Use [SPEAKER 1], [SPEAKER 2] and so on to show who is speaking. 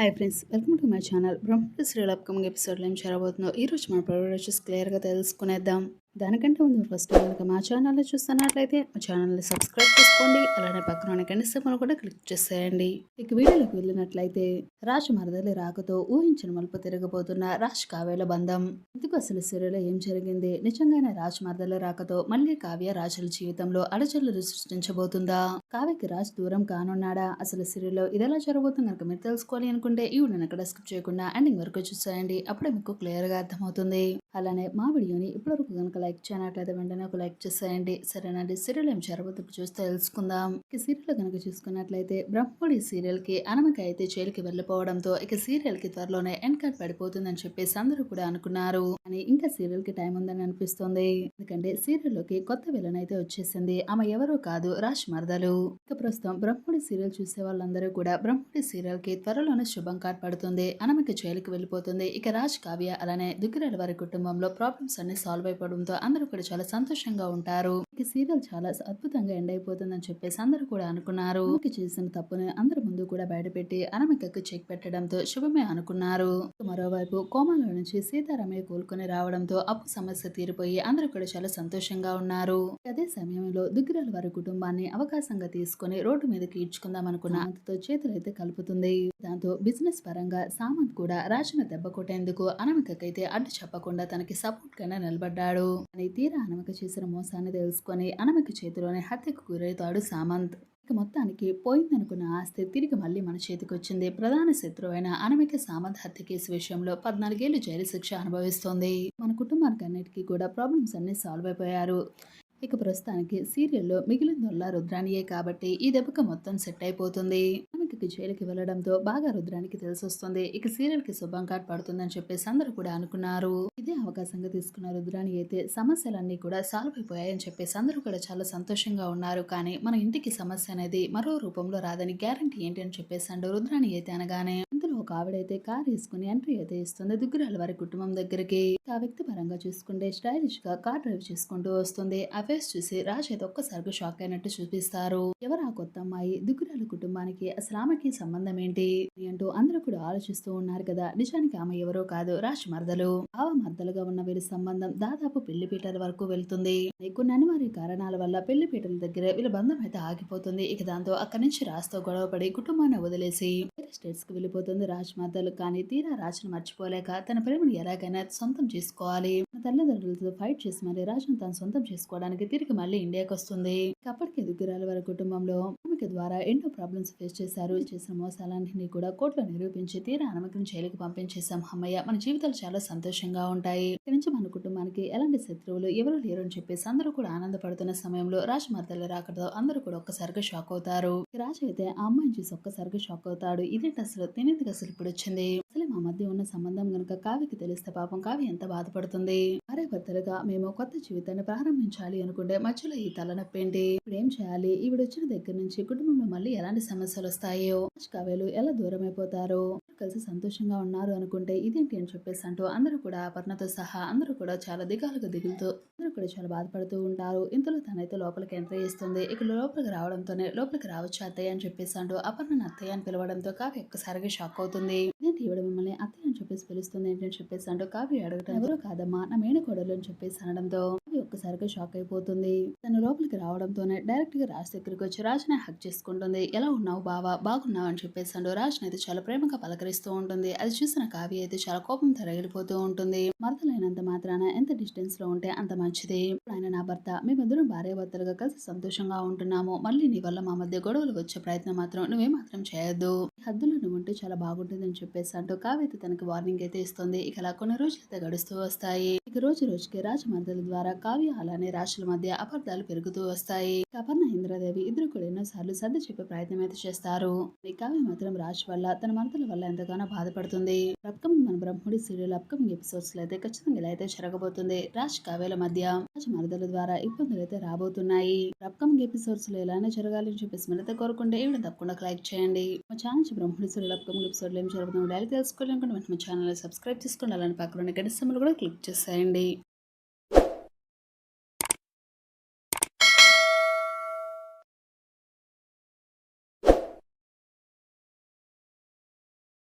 [SPEAKER 1] Hi friends welcome to my channel Brahma Srila upcoming ఎపిసోడ్లో ఏం చేరబోతుందో ఈ రోజు మన ప్రైవేట్ క్లియర్గా తెలుసుకునేద్దాం. దానికంటే ముందు ఫస్ట్ కనుక మా ఛానల్లో చూస్తున్నట్లయితే మా ఛానల్ని సబ్స్క్రైబ్ చేసుకోండి. అలానే పక్కన ఉన్న కూడా క్లిక్ చేసేయండి. ఇక వీడియోలోకి వెళ్ళినట్లయితే రాజ్ మరదలి రాకతో ఊహించిన మలుపు తిరగబోతున్న రాజ్ కావ్యల బంధం. ఎందుకు అసలు సీరియల్లో ఏం జరిగింది? నిజంగానే రాజ్ మరదలి రాకతో మళ్ళీ కావ్య రాజుల జీవితంలో అడచల్లు సృష్టించబోతుందా? కావ్యకి రాజ్ దూరం కానున్నాడా? అసలు సీరియల్లో ఇదెలా జరగబోతుంది కనుక మీరు తెలుసుకోవాలి అనుకుంటే ఈ వీడియోని అక్కడ స్కిప్ చేయకుండా ఎండింగ్ వరకు చూసేయండి. అప్పుడే మీకు క్లియర్గా అర్థమవుతుంది. అలానే మా వీడియోని ఇప్పటివరకు కనుక లైక్ చేయనట్లయితే వెంటనే ఒక లైక్ చేసేయండి. సరేనండి సీరియల్ ఏం జరగబోతుంది చూస్తే తెలుసుకుందాం. ఇక సీరియల్ కనుక చూసుకున్నట్లయితే బ్రహ్మోడి సీరియల్కి అనమక అయితే జైలుకి వెళ్ళిపోవడంతో ఇక సీరియల్కి త్వరలోనే ఎండ్ కార్డ్ పడిపోతుందని చెప్పేసి అందరూ కూడా అనుకున్నారు. అని ఇంకా సీరియల్కి టైం ఉందని అనిపిస్తుంది. ఎందుకంటే సీరియల్లోకి కొత్త విలన్ అయితే వచ్చేసింది. ఆమె ఎవరో కాదు రాజ్ మరదలు. ఇక ప్రస్తుతం బ్రహ్మోడి సీరియల్ చూసే వాళ్ళందరూ కూడా బ్రహ్మోడి సీరియల్కి త్వరలోనే శుభం కార్డ్ అనమిక జైలుకి వెళ్ళిపోతుంది. ఇక రాజ్ కావ్య అలానే దుగ్గిరాల వారి కుటుంబంలో ప్రాబ్లమ్స్ అన్ని సాల్వ్ అయిపోవడంతో అందరూ కూడా చాలా సంతోషంగా ఉంటారు. ఈ సీరియల్ చాలా అద్భుతంగా ఎండ్ అయిపోతుందని చెప్పేసి అందరూ కూడా అనుకున్నారు. చేసిన తప్పుని అందరి ముందు కూడా బయటపెట్టి అనమికకు చెక్ పెట్టడంతో శుభమే అనుకున్నారు. మరోవైపు కోమాలో నుంచి సీతారామయ్య కోలుకొని రావడంతో అప్పు సమస్య తీరిపోయి అందరూ కూడా చాలా సంతోషంగా ఉన్నారు. అదే సమయంలో దుగ్గిరాల వారి కుటుంబాన్ని అవకాశంగా తీసుకుని రోడ్డు మీదకి ఈడ్చుకుందాం అనుకున్న అంతతో చేతులైతే కలుపుతుంది. దాంతో బిజినెస్ పరంగా సామంత్ కూడా రాజును దెబ్బ కొట్టేందుకు అనమికకైతే అడ్డు చెప్పకుండా తనకి సపోర్ట్ గానే నిలబడ్డాడు. అని తీరా అనమిక చేసిన మోసాన్ని తెలుసుకొని అనమిక చేతిలోనే హత్యకు గురవుతాడు సామంత్. ఇక మొత్తానికి పోయిందనుకున్న ఆస్తి తిరిగి మళ్ళీ మన చేతికి వచ్చింది ప్రధాన శత్రువైన అనమిక సామంత్ హత్య కేసు విషయంలో పద్నాలుగేళ్ళు జైలు శిక్ష అనుభవిస్తోంది. మన కుటుంబానికి అన్నిటికీ కూడా ప్రాబ్లమ్స్ అన్ని సాల్వ్ అయిపోయారు. ఇక ప్రస్తుతానికి సీరియల్లో మిగిలిందల్లా రుద్రానియే కాబట్టి ఈ దెబ్బకు మొత్తం సెట్ అయిపోతుంది. ఆమెకి జైలుకి వెళ్ళడంతో బాగా రుద్రానికి తెలిసి వస్తుంది ఇక సీరియల్కి శుభం కార్డ్ పడుతుందని చెప్పేసి అందరూ కూడా అనుకున్నారు. ఇదే అవకాశంగా తీసుకున్న రుద్రాని అయితే సమస్యలన్నీ కూడా సాల్వ్ అయిపోయాయని చెప్పేసి అందరూ కూడా చాలా సంతోషంగా ఉన్నారు. కానీ మన ఇంటికి సమస్య అనేది మరో రూపంలో రాదని గ్యారంటీ ఏంటి అని చెప్పేసి అంటూ రుద్రాని అయితే అనగానే ఇందులో ఒక ఆవిడైతే కార్ వేసుకుని ఎంట్రీ అయితే ఇస్తుంది దుగ్గురాల వారి కుటుంబం దగ్గరికి. ఆ వ్యక్తి పరంగా చూసుకుంటే స్టైలిష్గా కార్ డ్రైవ్ చేసుకుంటూ వస్తుంది. ఆ ఫేస్ చూసి రాజ్ అయితే ఒక్కసారిగా షాక్ అయినట్టు చూపిస్తారు. ఎవరు ఆ కొత్త అమ్మాయి? దుగ్గురాల కుటుంబానికి అసలు ఆమెకి సంబంధం ఏంటి అంటూ అందరూ కూడా ఆలోచిస్తూ ఉన్నారు కదా. నిజానికి ఆమె ఎవరో కాదు రాజ్ మర్దలు. ఆవ మర్దలుగా ఉన్న వీరి సంబంధం దాదాపు పెళ్ళి పీటల వరకు వెళ్తుంది. కొన్ని అనివార్య కారణాల వల్ల పెళ్ళి పీటల దగ్గర వీళ్ళ బంధం అయితే ఆగిపోతుంది. ఇక దాంతో అక్కడి నుంచి రాజ్తో గొడవపడి కుటుంబాన్ని వదిలేసి స్టేట్స్కి వెళ్ళిపోతుంది రాజ్ మర్దలు. కానీ తీరా రాజును మర్చిపోలేక తన ప్రేమను ఎలాగైనా సొంతం చేసుకోవాలి. తన తల్లిదండ్రులతో ఫైట్ చేసి మరి రాజును తను సొంతం చేసుకోవడానికి తిరిగి మళ్ళీ ఇండియాకి వస్తుంది అప్పటికే దుగ్గిరాల వారి కుటుంబంలో ఆమెకి ద్వారా ఎన్నో ప్రాబ్లమ్స్ ఫేస్ చేశారు. చేసిన మోసాలన్నింటినీ కూడా కోర్టులో నిరూపించి తీరా అనుమతిని జైలుకి పంపించేశాం అమ్మయ్య. మన జీవితాలు చాలా సంతోషంగా ఉంటాయి. ఇక్కడి నుంచి మన కుటుంబానికి ఎలాంటి శత్రువులు ఎవరు లేరు అని చెప్పేసి అందరూ కూడా ఆనందపడుతున్న సమయంలో రాజు మరదలు రాకతో అందరూ కూడా ఒక్కసారిగా షాక్ అవుతారు. రాజు అయితే ఆ అమ్మాయిని చూసి ఒక్కసారిగా షాక్ అవుతాడు. ఇదేంటి అసలు? తినేందుకు అసలు ఇప్పుడు వచ్చింది? మా మధ్య ఉన్న సంబంధం గనుక కావ్యకి తెలిస్తే పాపం కావ్య ఎంత బాధపడుతుంది? అరే భర్తలుగా మేము కొత్త జీవితాన్ని ప్రారంభించాలి అనుకుంటే మధ్యలో ఈ తలనొప్పింది ఇప్పుడు ఏం చేయాలి? ఈవిడ వచ్చిన దగ్గర నుంచి కుటుంబంలో మళ్ళీ ఎలాంటి సమస్యలు వస్తాయో? కావ్యలు ఎలా దూరం అయిపోతారో కలిసి సంతోషంగా ఉన్నారు అనుకుంటే ఇదేంటి అని చెప్పేసి అంటూ అందరూ కూడా అపర్ణతో సహా అందరూ కూడా చాలా దిగాలుగా దిగులుతూ అందరూ కూడా చాలా బాధపడుతూ ఉంటారు. ఇంతలో తనైతే లోపలికి ఎంట్రీ చేస్తుంది. ఇక లోపలికి రావడంతోనే లోపలికి రావచ్చు అత్తయ్య అని చెప్పేసి అంటూ అపర్ణను అత్తయ్య అని పిలవడంతో కావ్య ఒక్కసారిగా షాక్ అవుతుంది. ఏంటి ఈవిడ మిమ్మల్ని అత్తయ్య అని చెప్పేసి పిలుస్తుంది ఏంటి అని చెప్పేసి అంటూ కావ్య అడగటం ఎవరో కాదమ్మా నా మేనకోడలు అని చెప్పేసి అనడంతో ఒక్కసారిగా షాక్ అయిపోతుంది. తను లోపలికి రావడంతోనే డైరెక్ట్గా రాజ్ దగ్గరికి వచ్చి రాజుని హక్ చేసుకుంటుంది. ఎలా ఉన్నావు బావా? బాగున్నావు? అని చెప్పేసి రాజ్ని అయితే చాలా ప్రేమగా పలకరిస్తూ ఉంటుంది. అది చూసిన కావ్య అయితే చాలా కోపం తరగిలిపోతూ ఉంటుంది. మరదలైనంత మాత్రాన ఎంత డిస్టెన్స్లో ఉంటే అంత మంచిది. ఆయన నా భర్త. మేమిద్దరం భార్య భర్తలుగా కలిసి సంతోషంగా ఉంటున్నాము. మళ్ళీ నీ వల్ల మా మధ్య గొడవలు వచ్చే ప్రయత్నం మాత్రం నువ్వే మాత్రం చేయొద్దు హద్దులో నువ్వు ఉంటే చాలా బాగుంటుంది అని చెప్పేసి అంటూ కావ్య అయితే తనకి వార్నింగ్ అయితే ఇస్తుంది. ఇక అలా కొన్ని రోజులు అయితే గడుస్తూ వస్తాయి. ఇక రోజు రోజుకి రాజమర్దల ద్వారా కావ్య అలానే రాశుల మధ్య అపార్థాలు పెరుగుతూ వస్తాయి. కపర్ణ ఇంద్రదేవి ఇద్దరు కూడా ఎన్నో సార్లు సర్ది చెప్పే ప్రయత్నం అయితే చేస్తారు. ఈ కావ్య మాత్రం రాశి వల్ల తన మరదల వల్ల ఎంతగానో బాధపడుతుంది. అప్కమింగ్ మన బ్రహ్ముడి సీరియల్ అప్కమింగ్ ఎపిసోడ్స్లో అయితే ఖచ్చితంగా ఇలా అయితే జరగబోతుంది. రాజ్ కావ్యాల మధ్య రాజ మరదల ద్వారా ఇబ్బందులు అయితే రాబోతున్నాయి. అప్కమింగ్ ఎపిసోడ్స్లో ఎలానే జరగాలని చెప్పేసి మీరైతే కోరుకుంటే ఈ తప్పకుండా లైక్ చేయండి. మా ఛానల్ బ్రహ్ముడి సీరియల్ అప్కమింగ్ ఎపిసోడ్లో ఏం జరుగుతుందో డైలీ తెలుసుకోవాలనుకుంటే మన ఛానల్ సబ్స్క్రైబ్ చేసుకోండి. అలానే పక్కన గడిస్తములు కూడా క్లిక్ చేసేయండి.